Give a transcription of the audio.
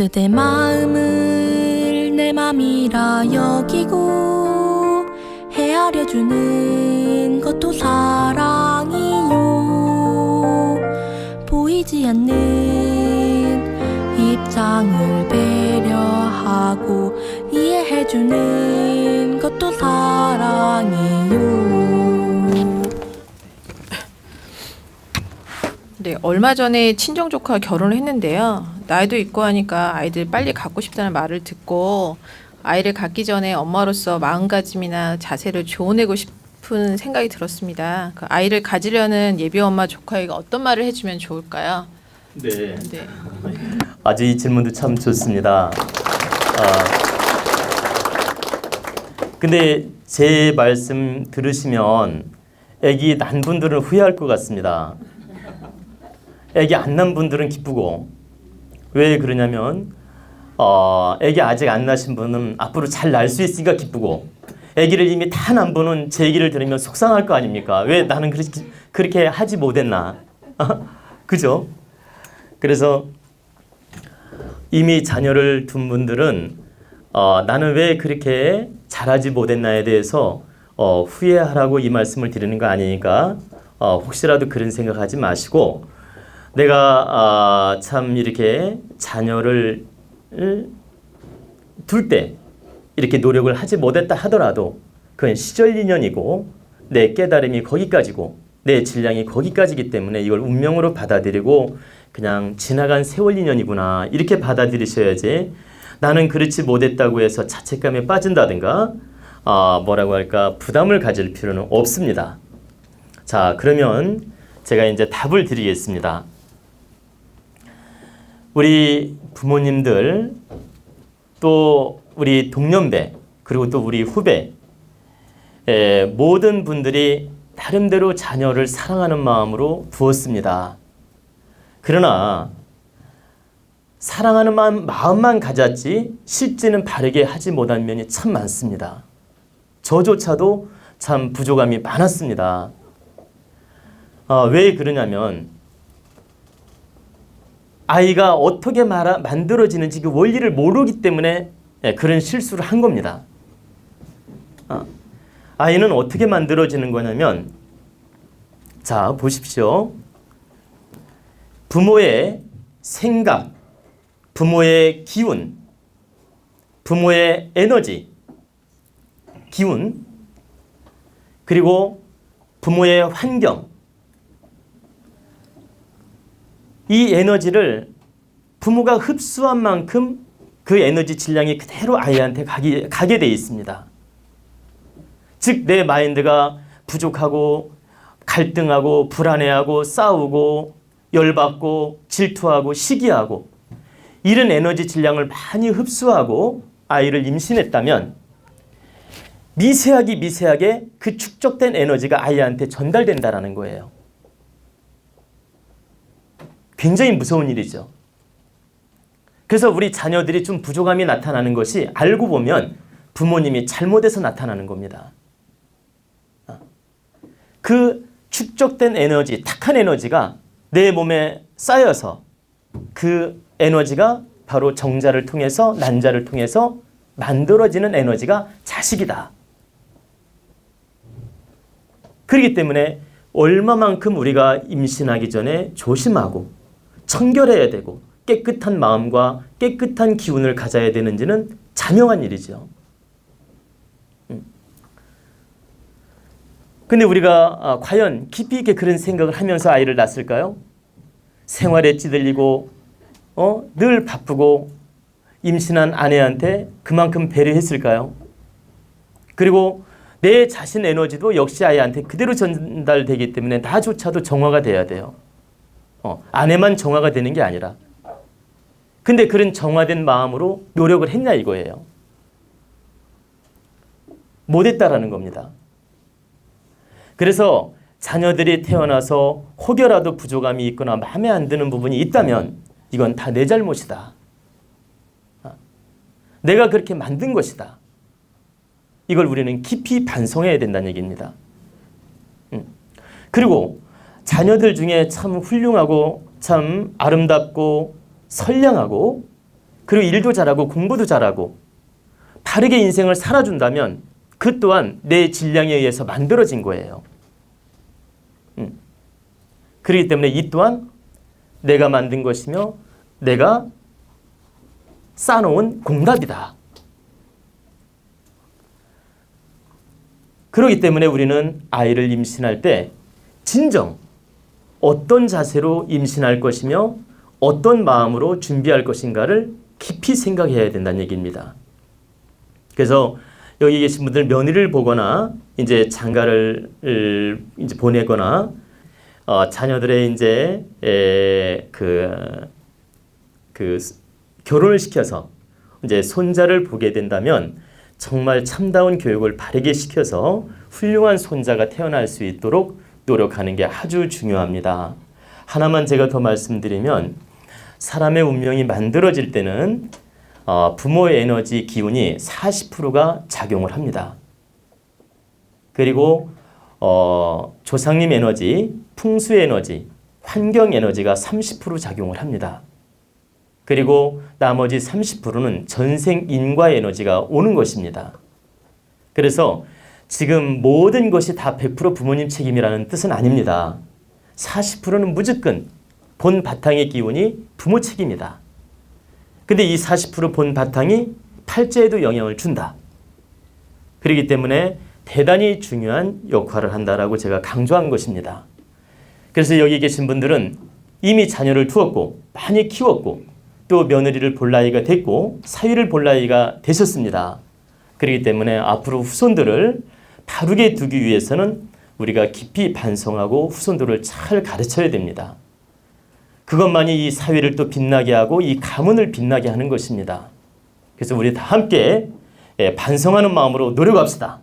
그대 마음을 내 맘이라 여기고 헤아려 주는 것도 사랑이요. 보이지 않는 입장을 배려하고 이해해 주는 것도 사랑이요 네, 얼마 전에 친정 조카가 결혼을 했는데요. 나이도 있고 하니까 아이들 빨리 갖고 싶다는 말을 듣고 아이를 갖기 전에 엄마로서 마음가짐이나 자세를 조언하고 싶은 생각이 들었습니다. 그 아이를 가지려는 예비 엄마 조카에게 어떤 말을 해주면 좋을까요? 네. 네. 아주 이 질문도 참 좋습니다. 아, 근데 제 말씀 들으시면 아기 난 분들은 후회할 것 같습니다. 아기 안 난 분들은 기쁘고 왜 그러냐면 어, 아기 아직 안 나신 분은 앞으로 잘 날 수 있으니까 기쁘고 아기를 이미 다 난 분은 제 얘기를 들으면 속상할 거 아닙니까? 왜 나는 그렇게 그렇게 하지 못했나? 그죠? 그래서 이미 자녀를 둔 분들은 어, 나는 왜 그렇게 잘하지 못했나에 대해서 어, 후회하라고 이 말씀을 드리는 거 아니니까 어, 혹시라도 그런 생각하지 마시고 내가 아, 참 이렇게 자녀를 둘 때 이렇게 노력을 하지 못했다 하더라도 그건 시절 인연이고 내 깨달음이 거기까지고 내 질량이 거기까지기 때문에 이걸 운명으로 받아들이고 그냥 지나간 세월 인연이구나 이렇게 받아들이셔야지 나는 그렇지 못했다고 해서 자책감에 빠진다든가 아 뭐라고 할까 부담을 가질 필요는 없습니다. 자 그러면 제가 이제 답을 드리겠습니다. 우리 부모님들 또 우리 동년배 그리고 또 우리 후배 에, 모든 분들이 나름대로 자녀를 사랑하는 마음으로 두었습니다. 그러나 사랑하는 마음, 마음만 가졌지 실제는 바르게 하지 못한 면이 참 많습니다. 저조차도 참 부족함이 많았습니다. 어, 왜 그러냐면 아이가 어떻게 말아, 만들어지는지 그 원리를 모르기 때문에 예, 그런 실수를 한 겁니다. 어, 아이는 어떻게 만들어지는 거냐면 자 보십시오. 부모의 생각, 부모의 기운, 부모의 에너지, 기운, 그리고 부모의 환경, 이 에너지를 부모가 흡수한 만큼 그 에너지 질량이 그대로 아이한테 가기, 가게 돼 있습니다. 즉, 내 마인드가 부족하고 갈등하고 불안해하고 싸우고 열받고 질투하고 시기하고 이런 에너지 질량을 많이 흡수하고 아이를 임신했다면 미세하게 미세하게 그 축적된 에너지가 아이한테 전달된다라는 거예요. 굉장히 무서운 일이죠. 그래서 우리 자녀들이 좀 부족함이 나타나는 것이 알고 보면 부모님이 잘못해서 나타나는 겁니다. 그 축적된 에너지, 탁한 에너지가 내 몸에 쌓여서 그 에너지가 바로 정자를 통해서 난자를 통해서 만들어지는 에너지가 자식이다. 그렇기 때문에 얼마만큼 우리가 임신하기 전에 조심하고 청결해야 되고 깨끗한 마음과 깨끗한 기운을 가져야 되는지는 자명한 일이죠. 음. 근데 우리가 아, 과연 깊이 있게 그런 생각을 하면서 아이를 낳았을까요? 생활에 찌들리고 어? 늘 바쁘고 임신한 아내한테 그만큼 배려했을까요? 그리고 내 자신 에너지도 역시 아이한테 그대로 전달되기 때문에 나조차도 정화가 돼야 돼요. 어, 아내만 정화가 되는 게 아니라. 근데 그런 정화된 마음으로 노력을 했냐 이거예요. 못했다라는 겁니다. 그래서 자녀들이 태어나서 혹여라도 부족함이 있거나 마음에 안 드는 부분이 있다면 이건 다 내 잘못이다. 어, 내가 그렇게 만든 것이다. 이걸 우리는 깊이 반성해야 된다는 얘기입니다. 음. 그리고 자녀들 중에 참 훌륭하고 참 아름답고 선량하고 그리고 일도 잘하고 공부도 잘하고 바르게 인생을 살아준다면 그 또한 내 질량에 의해서 만들어진 거예요. 음. 그렇기 때문에 이 또한 내가 만든 것이며 내가 쌓아놓은 공답이다. 그렇기 때문에 우리는 아이를 임신할 때 진정 어떤 자세로 임신할 것이며 어떤 마음으로 준비할 것인가를 깊이 생각해야 된다는 얘기입니다. 그래서 여기 계신 분들 며느리를 보거나 이제 장가를 을, 이제 보내거나 어, 자녀들의 이제 에, 그, 그 결혼을 시켜서 이제 손자를 보게 된다면 정말 참다운 교육을 바르게 시켜서 훌륭한 손자가 태어날 수 있도록 노력하는 게 아주 중요합니다. 하나만 제가 더 말씀드리면 사람의 운명이 만들어질 때는 어, 부모의 에너지 기운이 40%가 작용을 합니다. 그리고 어, 조상님 에너지, 풍수 에너지, 환경 에너지가 30% 작용을 합니다. 그리고 나머지 30%는 전생 인과 에너지가 오는 것입니다. 그래서 지금 모든 것이 다 100% 부모님 책임이라는 뜻은 아닙니다. 40%는 무조건 본 바탕의 기운이 부모 책임이다. 근데 이 40%본 바탕이 팔자에도 영향을 준다. 그렇기 때문에 대단히 중요한 역할을 한다라고 제가 강조한 것입니다. 그래서 여기 계신 분들은 이미 자녀를 두었고 많이 키웠고 또 며느리를 볼 나이가 됐고 사위를 볼 나이가 되셨습니다. 그렇기 때문에 앞으로 후손들을 바르게 두기 위해서는 우리가 깊이 반성하고 후손들을 잘 가르쳐야 됩니다. 그것만이 이 사회를 또 빛나게 하고 이 가문을 빛나게 하는 것입니다. 그래서 우리 다 함께 예, 반성하는 마음으로 노력합시다.